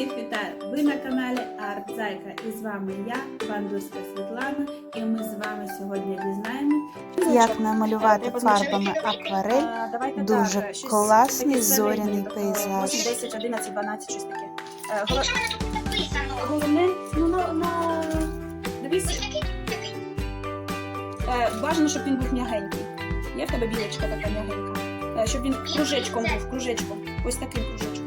Всіх вітаю! Ви на каналі Арт Зайка і з вами я, Бандурська Світлана, і ми з вами сьогодні дізнаємося, Як намалювати фарбами акварель. Дуже класний зоряний тобто пейзаж. 8, 10, 11, 12, щось таке. Е, Головне, ну на, дивись, е, бажано, щоб він був м'ягенький. Є в тебе білочка така м'ягенька. Е, щоб він кружечком був, кружечком. Ось таким кружечком.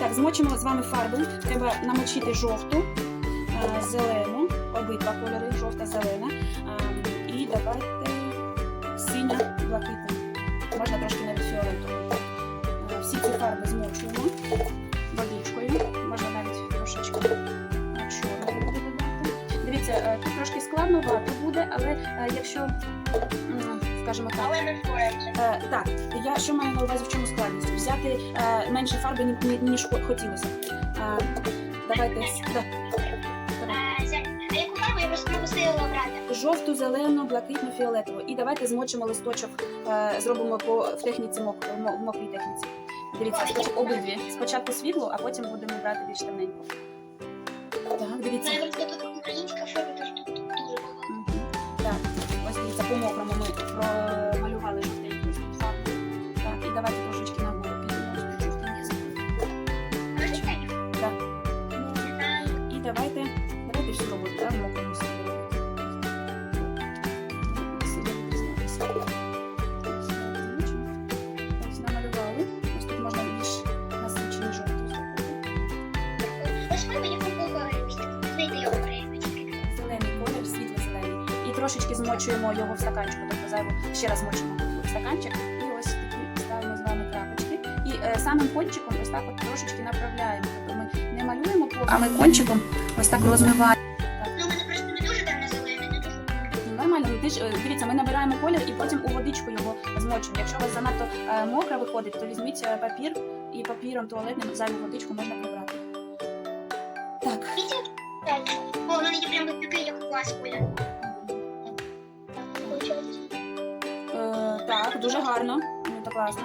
Так, змочимо з вами фарби. Треба намочити жовту, е, зелену, обидва кольори, жовта, зелена. Е, І давайте синя, блакитна. Можна трошки навіть фіолетову. Е, Всі ці фарби змочуємо водичкою. Можна навіть трошечки е, буде додати. Дивіться, тут трошки складновато буде, але якщо, скажімо так, Але ми впораємося. Е, так, я що маю на увазі в чому складність? Взяти е, менше фарби, ні- ні- ніж хо- хотілося. Е, давайте с- да. А, яку фарбу я просто пропустила обрати? жовту, зелену, блакитну, фіолетову. І давайте змочимо листочок, е, зробимо по в техніці мок, в мо- мокрій техніці. Дивіться, спочатку обидві. Спочатку світло, а потім будемо брати більш темненько. Так, дивіться. Навіть тут українська трошечки змочуємо його в стаканчику, тобто зайву ще раз змочуємо в стаканчик. І ось такі ставимо з вами крапочки. І е, самим кончиком ось так от трошечки направляємо. Тобто ми не малюємо повністю, а ми кончиком ось так розмиваємо. Ну. Ну, Нормально, ти ж, е, дивіться, ми набираємо колір і потім у водичку його змочимо. Якщо у вас занадто е, мокро виходить, то візьміть е, папір і папіром туалетним зайву водичку можна прибрати. Так. Так. Мене є прямо такий, як клас колір. Так, дуже гарно. Ну, то класно.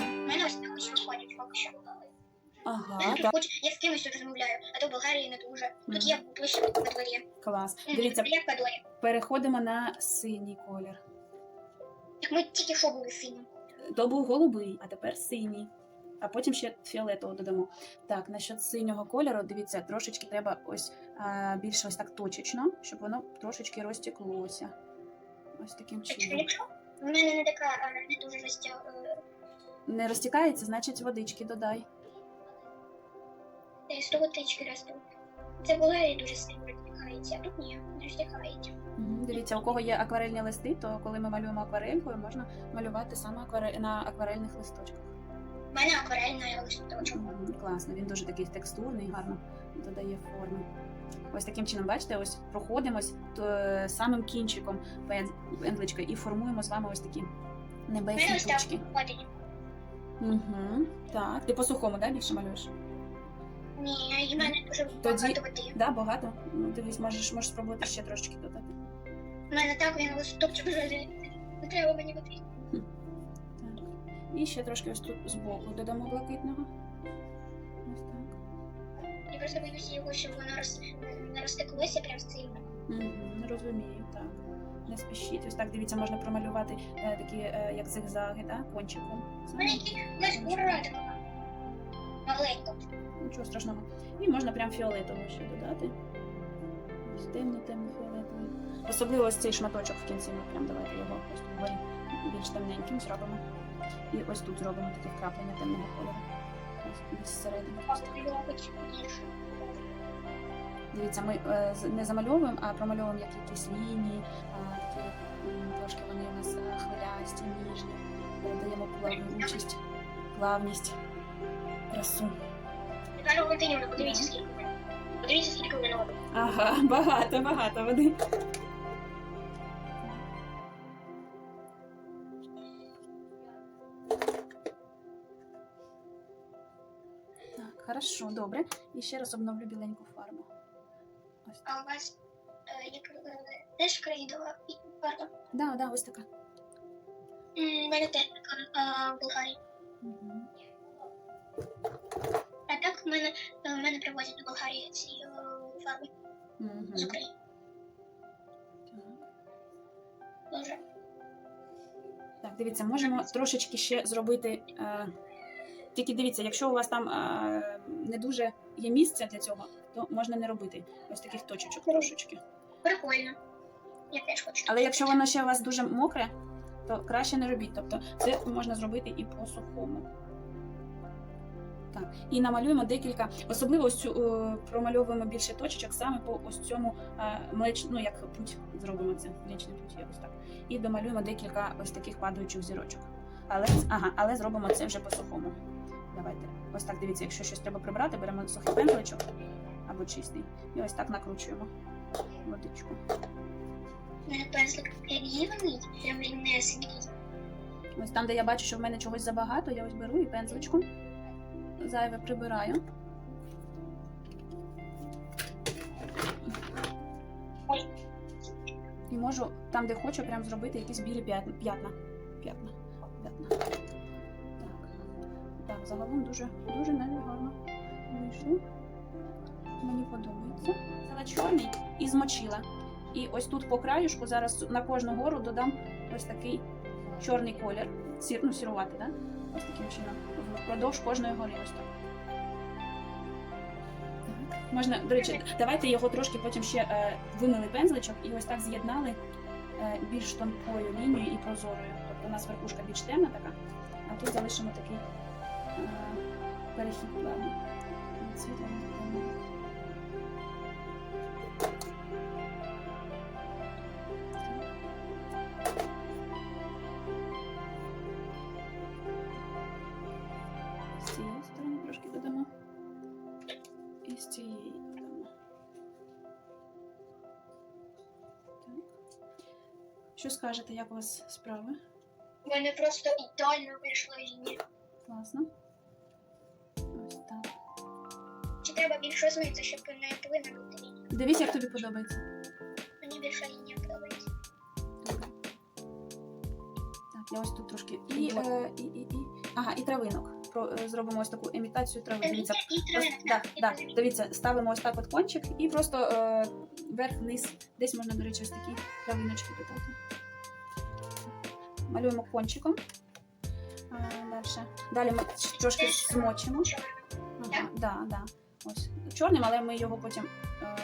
У мене ось так ось виходить поки що. Ага, так, хоч я з кимось тут розмовляю, а то в Болгарії не дуже. Тут є ближче по дворі. клас. Дивіться, Я по дворі. переходимо на синій колір. Так ми тільки що були синім. То був голубий, а тепер синій. А потім ще фіолетового додамо. Так, насчет синього кольору, дивіться, трошечки треба ось а, більше ось так точечно, щоб воно трошечки розтеклося. Ось таким чином. В мене не така не дуже розтя... е, Не розтікається, значить водички додай. з того тички росту. Це Болгарії дуже сильно розтікається, а тут ні, не розтікається. Дивіться, у кого є акварельні листи, то коли ми малюємо акварелькою, можна малювати саме акваре... на акварельних листочках. У мене акварельна листочок. Мгм, Класно, він дуже такий текстурний, гарно додає форми. Ось таким чином, бачите, ось проходимось то, е, самим кінчиком пен- пензличка і формуємо з вами ось такі небесні так Угу. Так, ти по сухому, да, більше малюєш? Ні, і в мене дуже Тоді- багато води. Да, багато. Ну, дивись, можеш, можеш спробувати ще трошечки додати. У мене так він листочок вже не треба мені води. Так. І ще трошки ось тут збоку додамо блакитного. Я просто боюся його, щоб воно роз... не розтеклося прям сильно. Угу, розумію, так. Не спішіть. Ось так дивіться, можна промалювати е, такі, е, як зигзаги, да, кончиком. У мене які у нас гора така маленька. Нічого страшного. І можна прям фіолетового ще додати. Ось темний фіолетовий. Особливо ось цей шматочок в кінці ми прям давайте його тут більш темненьким зробимо. І ось тут зробимо таке вкраплення темного кольору. Зсередини. Дивіться, ми е, не замальовуємо, а промальовуємо як якісь лінії, а, такі трошки вони у нас е, хвилясті, ніжні, Е, даємо плавучість, плавність, красу. Тепер Валентинівна, подивіться скільки. Подивіться скільки в мене води. Ага, багато, багато води. Хорошо, добре. І ще раз обновлю біленьку фарбу. Ось. А у вас е, як е, теж країдова фарба? Да, да, ось така. М, У мене теж така в Болгарії. А так в мене, в мене привозять до Болгарії ці е, фарби Мгм. з України. Дуже. Так, дивіться, можемо трошечки ще зробити. Е, тільки дивіться, якщо у вас там е, не дуже є місце для цього, то можна не робити ось таких точечок трошечки. Прикольно. Я теж хочу. Але якщо воно ще у вас дуже мокре, то краще не робіть. Тобто це можна зробити і по сухому. Так, і намалюємо декілька, особливо ось цю е, промальовуємо більше точечок саме по ось цьому е, млеч, ну як путь зробимо це, млечний путь, якось так. І домалюємо декілька ось таких падаючих зірочок. Але, ага, але зробимо це вже по сухому. Давайте. Ось так дивіться, якщо щось треба прибрати, беремо сухий пензличок або чистий. І ось так накручуємо водичку. У мене пензлик рівний, прям рівнесенький. Ось там, де я бачу, що в мене чогось забагато, я ось беру і пензличком зайве прибираю. Ой. І можу там, де хочу, прям зробити якісь білі п'ятна. П'ятна. П'ятна. Загалом дуже, дуже навіть гарно вийшло. Мені подобається. Взяла чорний і змочила. І ось тут по краюшку зараз на кожну гору додам ось такий чорний колір. Сір, ну, сірувати, да? Ось таким чином. Впродовж кожної гори ось так. Можна, до речі, давайте його трошки потім ще е, вимили пензличок і ось так з'єднали е, більш тонкою лінією і прозорою. Тобто у нас верхушка більш темна така, а тут залишимо такий перехід до темного. З цієї сторони трошки додамо. І з цієї додамо. Так. Що скажете, як у вас справи? У мене просто ідеально вийшла лінія. Класно. Треба більше розмити, щоб не повинна бути лінія? Дивіться, як тобі подобається. Мені більша лінія подобається. Так, я ось тут трошки. І, е, і, і, і. Ага, і травинок. Про, е, зробимо ось таку імітацію трави. Дивіться, І Ось, травинок, да, так. да. Дивіться, ставимо ось так от кончик і просто е, вверх-вниз. Десь можна, до речі, ось такі травиночки додати. Малюємо кончиком. А, далі. Далі ми трошки змочимо. Ага, да, да. Ось чорним, але ми його потім е,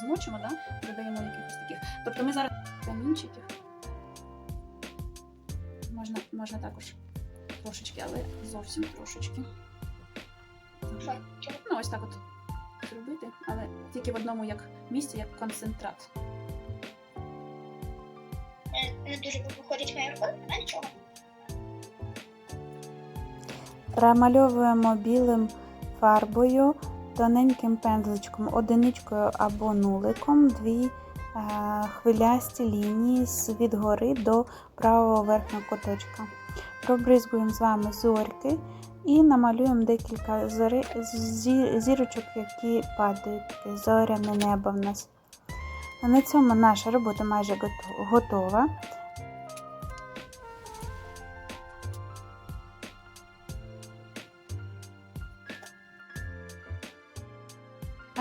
змочимо, да? додаємо якихось таких. Тобто ми зараз камінчиків. Можна, можна також трошечки, але зовсім трошечки. Ну, ось так от зробити, але тільки в одному як місці, як концентрат. Е, Не дуже виходить моя рука, а нічого. Промальовуємо білим фарбою, тоненьким пензличком, одиничкою або нуликом дві е, хвилясті лінії від гори до правого верхнього куточка. Пробризгуємо з вами зорьки і намалюємо декілька зори, зі- зірочок, які падають. Зоряне небо в нас. На цьому наша робота майже готова.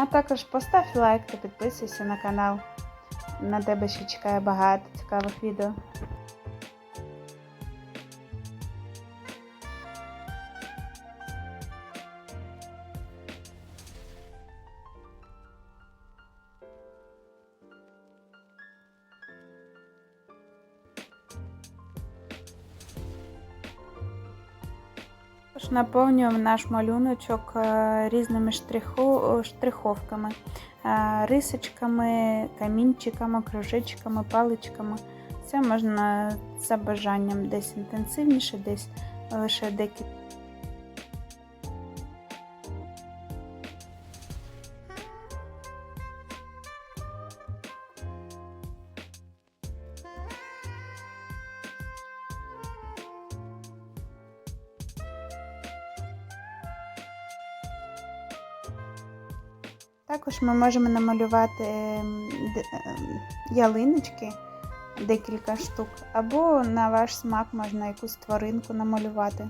А також постав лайк та підписуйся на канал. На тебе ще чекає багато цікавих відео. Також Наповнюємо наш малюночок е, різними штриховками, е, рисочками, камінчиками, кружечками, паличками. Це можна за бажанням десь інтенсивніше, десь лише декілька. Також ми можемо намалювати ем, ем, ялиночки, декілька штук, або на ваш смак можна якусь тваринку намалювати,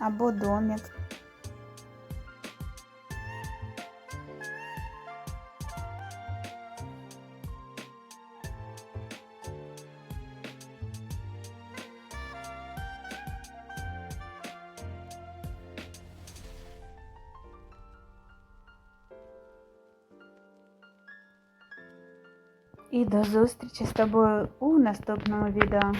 або домик. І до зустрічі з тобою у наступному відео.